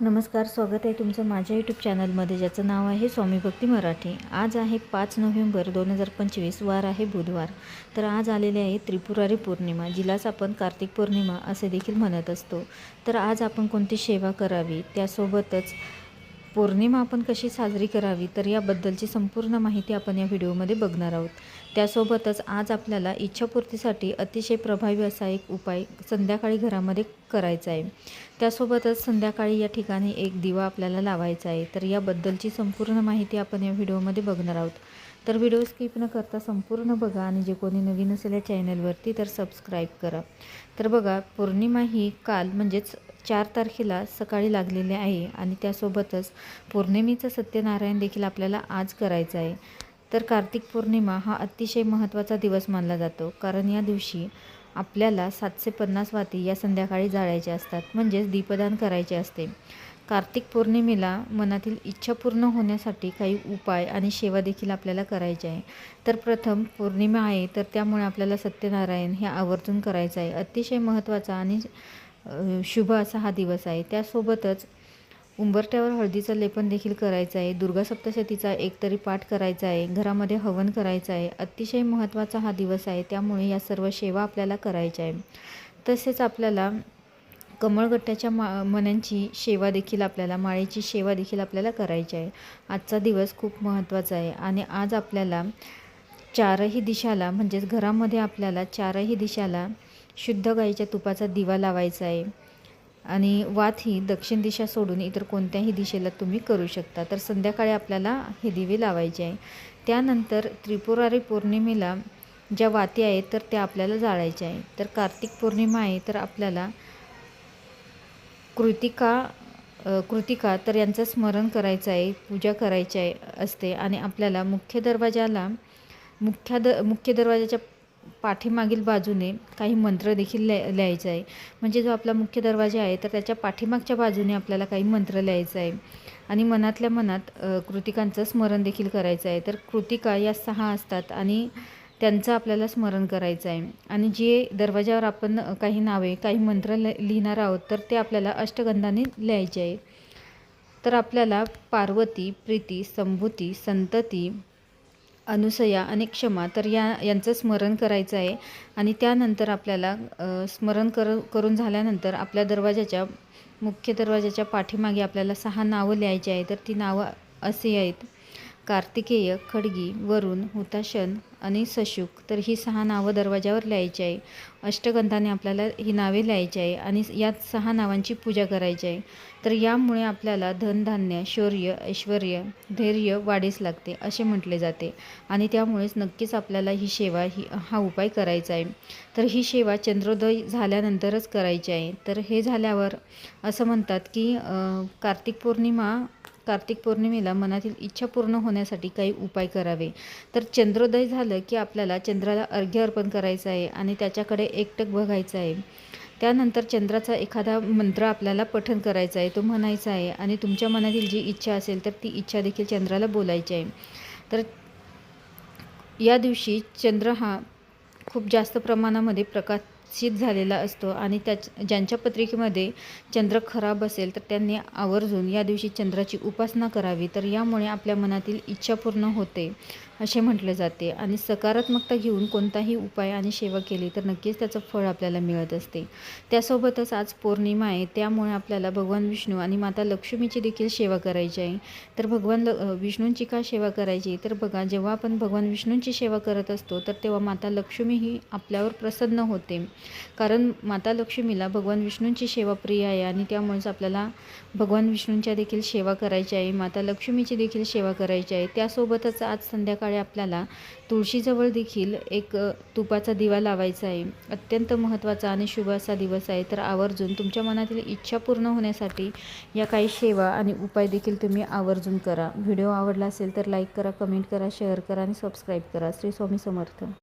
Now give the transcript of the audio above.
नमस्कार स्वागत आहे तुमचं माझ्या यूट्यूब चॅनलमध्ये ज्याचं नाव आहे स्वामी भक्ती मराठी. आज आहे पाच नोव्हेंबर दोन हजार पंचवीस वार आहे बुधवार. तर आज आलेले आहे त्रिपुरारी पौर्णिमा जिलाच आपण कार्तिक पौर्णिमा असे देखील म्हणत असतो. तर आज आपण कोणती सेवा करावी? त्यासोबतच पौर्णिमा आपण कशी साजरी करावी? तर याबद्दलची संपूर्ण माहिती आपण या व्हिडिओमध्ये बघणार आहोत. त्यासोबतच आज आपल्याला इच्छापूर्तीसाठी अतिशय प्रभावी असा एक उपाय संध्याकाळी घरामध्ये करायचा आहे. त्यासोबतच संध्याकाळी या ठिकाणी एक दिवा आपल्याला लावायचा आहे. तर याबद्दलची संपूर्ण माहिती आपण या व्हिडिओमध्ये बघणार आहोत. तर व्हिडिओ स्किप न करता संपूर्ण बघा आणि जे कोणी नवीन असेल या चॅनलवरती तर सबस्क्राईब करा. तर बघा पौर्णिमा ही काल म्हणजेच चार तारखेला सकाळी लागलेली आहे आणि त्यासोबतच पौर्णिमेचं सत्यनारायण देखील आपल्याला आज करायचं आहे. तर कार्तिक पौर्णिमा हा अतिशय महत्त्वाचा दिवस मानला जातो. कारण या दिवशी आपल्याला सातशे पन्नास वाती या संध्याकाळी जाळायचे असतात. म्हणजेच दीपदान करायचे असते. कार्तिक पौर्णिमेला मनातील इच्छा पूर्ण होण्यासाठी काही उपाय आणि सेवा देखील आपल्याला करायचे आहे. तर प्रथम पौर्णिमा आहे तर त्यामुळे आपल्याला सत्यनारायण हे आवर्जून करायचं आहे. अतिशय महत्त्वाचा आणि शुभ असा हा दिवस आहे. त्यासोबतच उंबरट्यावर हळदीचं लेपन देखील करायचं आहे. दुर्गा सप्तशतीचा एक तरी पाठ करायचा आहे. घरामध्ये हवन करायचं आहे. अतिशय महत्त्वाचा हा दिवस आहे. त्यामुळे या सर्व सेवा आपल्याला करायच्या आहे तसेच आपल्याला कमळगट्ट्याच्या मा मण्यांची सेवा देखील आपल्याला माळेची सेवा देखील आपल्याला करायची आहे. आजचा दिवस खूप महत्त्वाचा आहे. आणि आज आपल्याला चारही दिशाला म्हणजेच घरामध्ये आपल्याला चारही दिशाला शुद्ध गाईच्या तुपाचा दिवा लावायचा आहे. आणि वात ही दक्षिण दिशा सोडून इतर कोणत्याही दिशेला तुम्ही करू शकता. तर संध्याकाळी आपल्याला हे दिवे लावायचे आहे. त्यानंतर त्रिपुरारी पौर्णिमेला ज्या वाती आहेत तर त्या आपल्याला जाळायच्या आहे. तर कार्तिक पौर्णिमा आहे तर आपल्याला कृतिका कृतिका तर यांचं स्मरण करायचं आहे पूजा करायची आहे असते. आणि आपल्याला मुख्य दरवाजाला मुख्या द मुख्य दरवाजाच्या पाठीमागील बाजूने काही मंत्र देखील लिहा लिहायचं आहे. म्हणजे जो आपला मुख्य दरवाजा आहे तर त्याच्या पाठीमागच्या बाजूने आपल्याला काही मंत्र लिहायचं आहे. आणि मनातल्या मनात कृतिकांचं स्मरण देखील करायचं आहे. तर कृतिका या सहा असतात आणि त्यांचं आपल्याला स्मरण करायचं आहे. आणि जे दरवाजावर आपण काही नावे काही मंत्र लिहिणार आहोत तर ते आपल्याला अष्टगंधाने लिहायचे आहे. तर आपल्याला पार्वती प्रीती संभूती संतती अनुसया आणि क्षमा तर या यांचं स्मरण करायचं आहे. आणि त्यानंतर आपल्याला स्मरण कर करून झाल्यानंतर आपल्या दरवाजाच्या मुख्य दरवाजाच्या पाठीमागे आपल्याला सहा नावं लिहायची आहे तर ती नावं असे आहेत. कार्तिकेय खडगी वरुण हुताशन आणि सशुक. तर ही सहा नावं दरवाजावर लिहायची आहे. अष्टगंधाने आपल्याला ही नावे लिहायची आहे आणि या सहा नावांची पूजा करायची आहे. तर यामुळे आपल्याला धनधान्य शौर्य ऐश्वर धैर्य वाढीस लागते असे म्हटले जाते आणि त्यामुळेच नक्कीच आपल्याला ही सेवा ही हा उपाय करायचा आहे. तर ही सेवा चंद्रोदय झाल्यानंतरच करायची आहे. तर हे झाल्यावर असं म्हणतात की कार्तिक पौर्णिमा कार्तिक पौर्णिमेला मनातील इच्छा पूर्ण होण्यासाठी काही उपाय करावे. तर चंद्रोदय झालं की आपल्याला चंद्राला अर्घ्य अर्पण करायचं आहे आणि त्याच्याकडे एकटक बघायचं आहे. त्यानंतर चंद्राचा एखादा मंत्र आपल्याला पठन करायचा आहे तो म्हणायचा आहे आणि तुमच्या मनातील जी इच्छा असेल तर ती इच्छा देखील चंद्राला बोलायची आहे. तर या दिवशी चंद्र हा खूप जास्त प्रमाणामध्ये प्रकाश शीत झालेला असतो आणि त्या ज्यांच्या पत्रिकेमध्ये चंद्र खराब असेल तर त्यांनी आवर्जून या दिवशी चंद्राची उपासना करावी. तर यामुळे आपल्या मनातील इच्छा पूर्ण होते असे म्हटले जाते. आणि सकारात्मकता घेऊन कोणताही उपाय आणि सेवा केली तर नक्कीच त्याचं फळ आपल्याला मिळत असते. त्यासोबतच आज पौर्णिमा आहे त्यामुळे आपल्याला भगवान विष्णू आणि माता लक्ष्मीची देखील सेवा करायची आहे. तर भगवान ल विष्णूंची का सेवा करायची? तर बघा जेव्हा आपण भगवान विष्णूंची सेवा करत असतो तर तेव्हा माता लक्ष्मी ही आपल्यावर प्रसन्न होते. कारण माता लक्ष्मीला भगवान विष्णूंची सेवा प्रिय आहे आणि त्यामुळेच आपल्याला भगवान विष्णूंच्या देखील सेवा करायची आहे माता लक्ष्मीची देखील सेवा करायची आहे. त्यासोबतच आज संध्याकाळी आपल्याला तुळशीजवळ देखील एक तुपाचा दिवा लावायचा आहे. अत्यंत महत्त्वाचा आणि शुभ असा दिवस आहे. तर आवर्जून तुमच्या मनातील इच्छा पूर्ण होण्यासाठी या काही सेवा आणि उपाय देखील तुम्ही आवर्जून करा. व्हिडिओ आवडला असेल तर लाईक करा कमेंट करा शेअर करा आणि सबस्क्राईब करा. श्री स्वामी समर्थ.